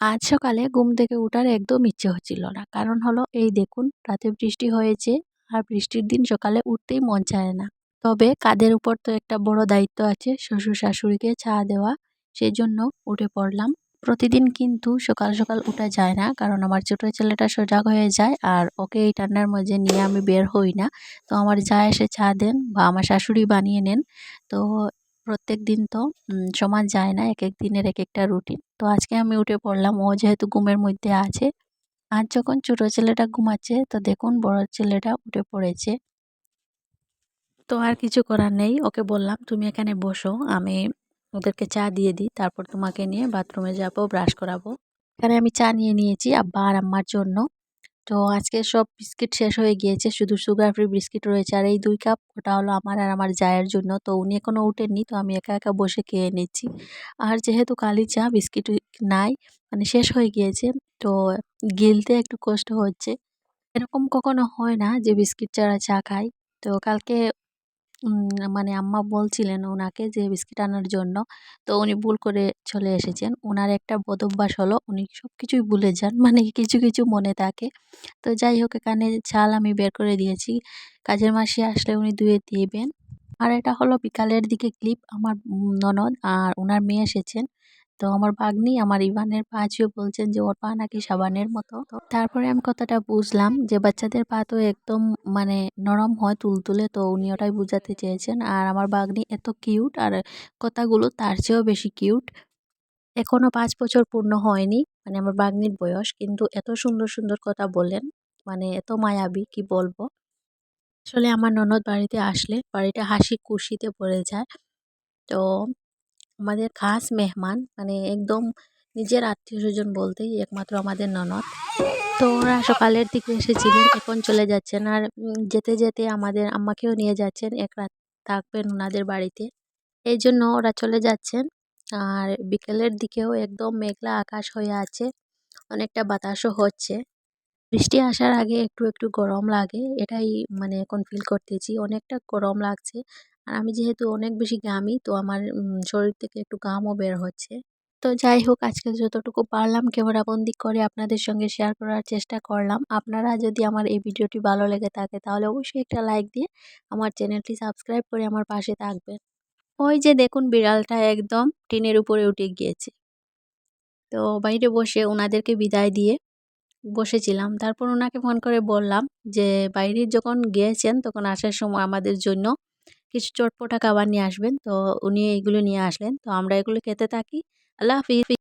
আজ সকালে ঘুম থেকে উঠার একদম ইচ্ছে হচ্ছিল না। কারণ হলো, এই দেখুন, রাতে বৃষ্টি হয়েছে আর বৃষ্টির দিন সকালে উঠতেই মন চায় না। তবে কাদের উপর তো একটা বড় দায়িত্ব আছে শ্বশুর শাশুড়িকে চা দেওয়া সেই জন্য উঠে পড়লাম। প্রতিদিন কিন্তু সকাল সকাল উঠা যায় না, কারণ আমার ছোটো ছেলেটা সজাগ হয়ে যায় আর ওকে এই ঠান্ডার মধ্যে নিয়ে আমি বের হই না। তো আমার যা এসে চা দেন বা আমার শাশুড়ি বানিয়ে নেন, তো প্রত্যেক দিন তো সমান যায় না এক এক দিনের এক একটা রুটিন তো আজকে আমি উঠে পড়লাম, ও যেহেতু ঘুমের মধ্যে আছে আজ যখন ছোটো ছেলেটা ঘুমাচ্ছে, তো দেখুন বড় ছেলেটা উঠে পড়েছে। তো আর কিছু করার নেই, ওকে বললাম, তুমি এখানে বসো, আমি ওদেরকে চা দিয়ে দিই, তারপর তোমাকে নিয়ে বাথরুমে যাব, ব্রাশ করাবো। এখানে আমি চা নিয়ে নিয়েছি আব্বা আর আম্মার জন্য। তো আজকে সব বিস্কিট শেষ হয়ে গিয়েছে। শুধু সুগার ফ্রি বিস্কিট রয়েছে আর এই দুই কাপ ওটা হলো আমার আর আমার জায়ের জন্য। তো উনি এখনও উঠেননি তো আমি একা একা বসে খেয়ে নিচ্ছি। আর যেহেতু কালি চা, বিস্কিট নাই মানে শেষ হয়ে গিয়েছে, তো গিলতে একটু কষ্ট হচ্ছে। এরকম কখনো হয় না যে বিস্কিট ছাড়া চা খাই। তো কালকে মানে আম্মা বলছিলেন ওনাকে যে বিস্কিট আনার জন্য। তো উনি ভুল করে চলে এসেছেন। ওনার একটা বদভ্যাস হলো, উনি সব কিছুই ভুলে যান মানে কিছু কিছু মনে থাকে। তো যাই হোক, এখানে চাল আমি বের করে দিয়েছি। কাজের মাসে আসলে উনি ধুয়ে দিবেন। আর এটা হলো বিকালের দিকে ক্লিপ আমার ননদ আর ওনার মেয়ে এসেছেন। তো আমার ভাগ্নি আমার ইভানের পা ছুঁয়ে বলছেন যে, ওর পা নাকি সাবানের মতো। তারপরে আমি কথাটা বুঝলাম যে, বাচ্চাদের পা তো একদম মানে নরম হয় তুলতুলে, তো উনি ওটাই বুঝাতে চেয়েছেন। আর আমার বাগ্নি এত কিউট আর কথাগুলো তার চেয়েও বেশি কিউট। এখনও পাঁচ বছর পূর্ণ হয়নি মানে আমার বাগ্নির বয়স, কিন্তু এত সুন্দর সুন্দর কথা বলেন মানে এত মায়াবী, কি বলব? আসলে আমার ননদ বাড়িতে আসলে, বাড়িটা হাসি খুশিতে ভরে যায়। তো আমাদের খাস মেহমান মানে একদম নিজের আত্মীয় স্বজন বলতেই একমাত্র আমাদের ননদ। তো ওরা সকালের দিকে এসেছিলেন এখন চলে যাচ্ছেন আর যেতে যেতে আমাদের আম্মাকেও নিয়ে যাচ্ছেন, এক রাত থাকবেন ওনাদের বাড়িতে। এই জন্য ওরা চলে যাচ্ছেন আর বিকেলের দিকেও একদম মেঘলা আকাশ হয়ে আছে, অনেকটা বাতাসও হচ্ছে। বৃষ্টি আসার আগে একটু একটু গরম লাগে, এটাই মানে এখন ফিল করতেছি, অনেকটা গরম লাগছে। আর আমি যেহেতু অনেক বেশি ঘামি তো আমার শরীর থেকে একটু ঘামও বের হচ্ছে। তো যাই হোক, আজকে যতটুকু পারলাম ক্যামেরাবন্দি করে আপনাদের সঙ্গে শেয়ার করার চেষ্টা করলাম। আপনারা যদি আমার এই ভিডিওটি ভালো লেগে থাকে, তাহলে অবশ্যই একটা লাইক দিয়ে আমার চ্যানেলটি সাবস্ক্রাইব করে আমার পাশে থাকবেন। ওই যে দেখুন, বিড়ালটা একদম টিনের উপরে উঠে গিয়েছে। তো বাইরে বসে ওনাদেরকে বিদায় দিয়ে বসেছিলাম। তারপর ওনাকে ফোন করে বললাম যে, বাইরে যখন গিয়েছেন, তখন আসার সময় আমাদের জন্য কিছু চটপটা খাবার নিয়ে আসবেন। তো উনি এগুলো নিয়ে আসলেন। তো আমরা এগুলো খেতে থাকি। আল্লাহ হাফিজ।